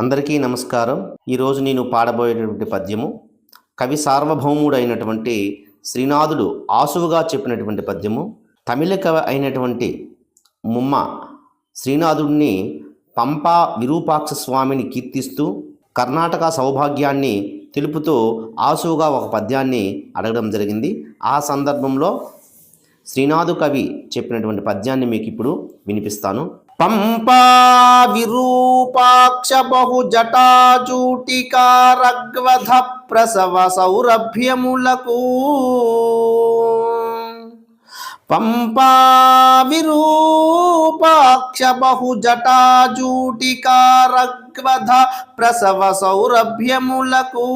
అందరికీ నమస్కారం. ఈరోజు నేను పాడబోయేటటువంటి పద్యము కవి సార్వభౌముడైనటువంటి శ్రీనాథుడు ఆసువుగా చెప్పినటువంటి పద్యము. తమిళ కవి అయినటువంటి ముమ్మ శ్రీనాథుడిని పంపా విరూపాక్ష స్వామిని కీర్తిస్తూ కర్ణాటక సౌభాగ్యాన్ని తెలుపుతూ ఆసువుగా ఒక పద్యాన్ని అడగడం జరిగింది. ఆ సందర్భంలో శ్రీనాథు కవి చెప్పినటువంటి పద్యాన్ని మీకు ఇప్పుడు వినిపిస్తాను. పంపా విరూపాక్ష బహు జటాజూటికా రగ్వధ ప్రసవ సౌరభ్యములకు పంపా విరూపాక్ష బహు జటాజూటికా రగ్వధ ప్రసవ సౌరభ్యములకు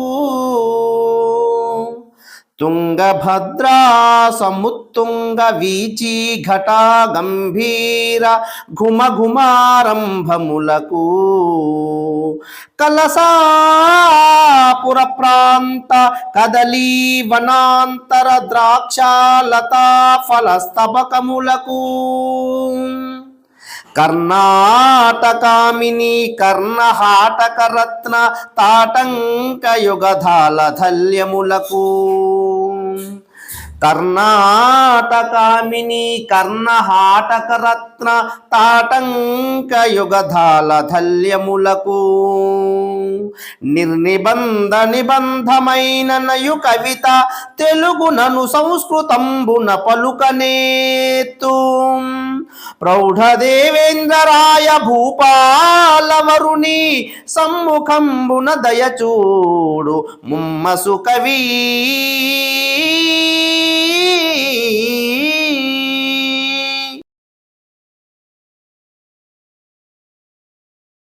తుంగభద్రా సముత్తుంగ వీచీ ఘటా గంభీర ఘుమ ఘుమారంభములకు కలసాపుర ప్రాంత కదలీ వనాంతర ద్రాక్షాలతా ఫలస్తబకములకు కర్ణాటకామిని కర్ణహాటకరత్న తాటంకయుగధాల ధల్యములకు కర్ణాటకామిని కర్ణహాటకరత్న తాటంక యుగధాల ధల్యములకు నిర్నిబంధ నిబంధమైన నయు కవిత తెలుగునను సంస్కృతంబున పలుకనేతు ప్రౌఢదేవేంద్రరాయ భూపాలవరుని సమ్ముఖంబున దయచూడు ముమ్మసు కవీ.